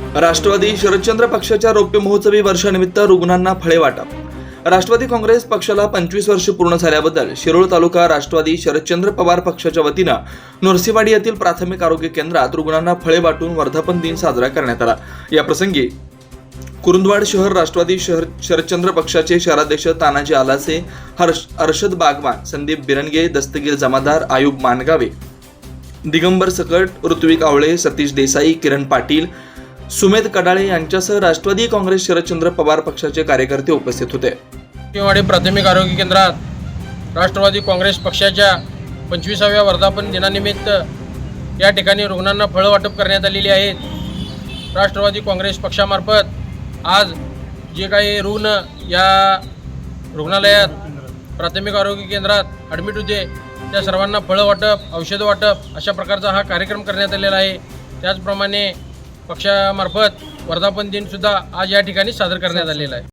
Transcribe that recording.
राष्ट्रवादी शरदचंद्र पक्षाच्या रौप्य महोत्सवी वर्षानिमित्त रुग्णांना फळे वाटप राष्ट्रवादी काँग्रेस पक्षाला पंचवीस वर्ष पूर्ण झाल्याबद्दल शिरोळ तालुका राष्ट्रवादी शरदचंद्र पवार पक्षाच्या वतीनं नरसिवाडी येथील प्राथमिक आरोग्य केंद्रात रुग्णांना फळे वाटून वर्धापन दिन साजरा करण्यात आला. या प्रसंगी कुरुंदवाड शहर राष्ट्रवादी शहर शरदचंद्र पक्षाचे शहराध्यक्ष तानाजी आलासे हर्ष अर्षद बागवान संदीप बिरंगे दस्तगीर जमादार आयुब मानगावे दिगंबर सकट ऋत्विक आवळे सतीश देसाई किरण पाटील सुमेध कडाळे यांच्यासह राष्ट्रवादी काँग्रेस शरदचंद्र पवार पक्षाचे कार्यकर्ते उपस्थित होते. किंवाडी प्राथमिक आरोग्य केंद्रात राष्ट्रवादी काँग्रेस पक्षाच्या पंचवीसाव्या वर्धापन दिनानिमित्त या ठिकाणी रुग्णांना फळं वाटप करण्यात आलेली आहेत राष्ट्रवादी काँग्रेस पक्षामार्फत आज जे काही रुग्ण या रुग्णालयात प्राथमिक आरोग्य केंद्रात ॲडमिट होते त्या सर्वांना फळं वाटप औषधं वाटप अशा प्रकारचा हा कार्यक्रम करण्यात आलेला आहे. त्याचप्रमाणे पक्षामार्फत वर्धापन दिनसुद्धा आज या ठिकाणी सादर करण्यात आलेला आहे.